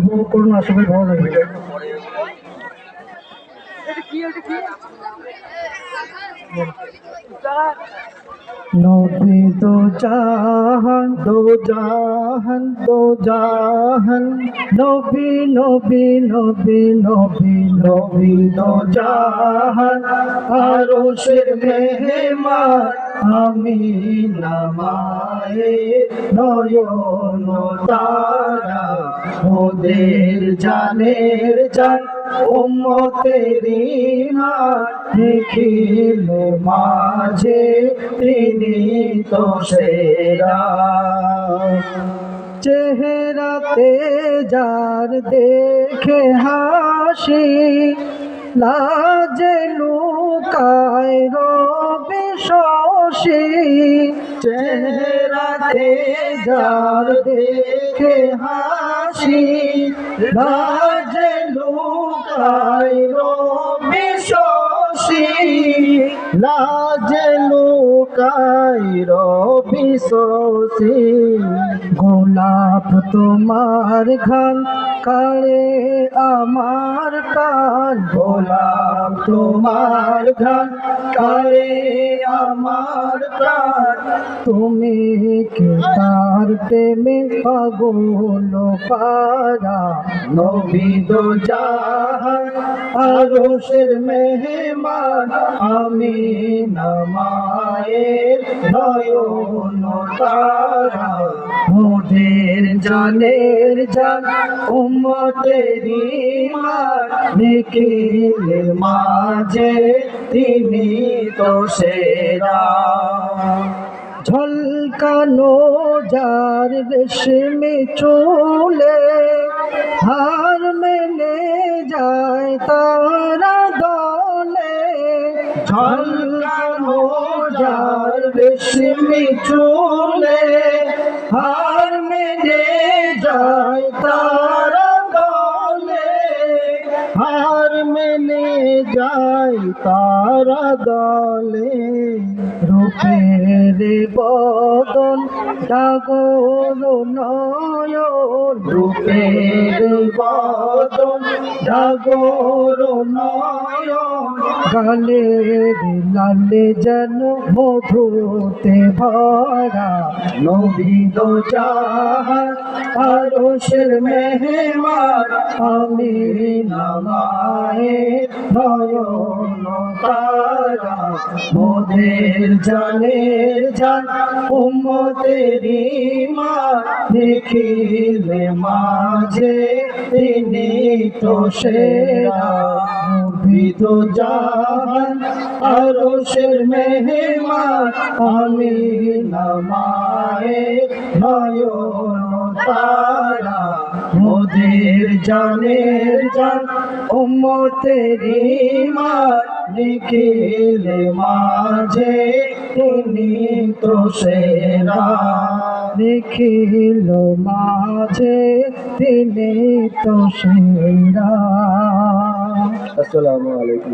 উপভোগ করুন আশা করি ভালো লাগবে নবী দো জাহান দো জাহান দো জাহান। নবী নবী নবী নবী নবী দো জাহান। আরশের মেহমান, আমি নামায়ে নয়ন তারা, ওদের জানের জান। উম্মতেরি নিখিল মাঝে তিনি তো সেরা। চেহারাতে যার দেখে হাসি, লাজে লুকায় রবি শশী। চেহারাতে যার দেখে হাসি, লাজে লুকায় রবি শশী লাজে লুকায় গোলাপ তোমার ঘান কাড়ে আমার কান গোলাপ তোমার ঘান কালে আমার প্রাণ, তুমি কে তার প্রেমে পাগল পারা নবী দো জাহান, আরশের মেহমান। আমি নামায়ের নয়ন তারা মোদের জানের জান উম্মতেরি মান নিখিলের মাঝে তিনি তো সেরা। ঝলকানো যার রেশমি চুলে হার মেলে যায় তারা দলে। ঝলকানো যার রেশমি চুলে হার যায় তারা দলে, রূপের বদন ডাগর নয়ন, রূপের বদন ডাগর নয়ন, গালের লালে যেন মধুতে ভরা নবী দো চাহার আরশের মেহমান, আমি নামায়ে নয়ন তারা। মোদের জানের জান, উম্মতেরি মা দেখিলে মাঝে তিনি তো সেরা। তো জাহান, আরশের মেহমান, আমি নামায়ে নয়ন তারা মোদের জানের জান নিখিলে মাঝে, তিনি তো সেরা নিখিল মাঝে, তিনি তো সেরা। আসসালামু আলাইকুম।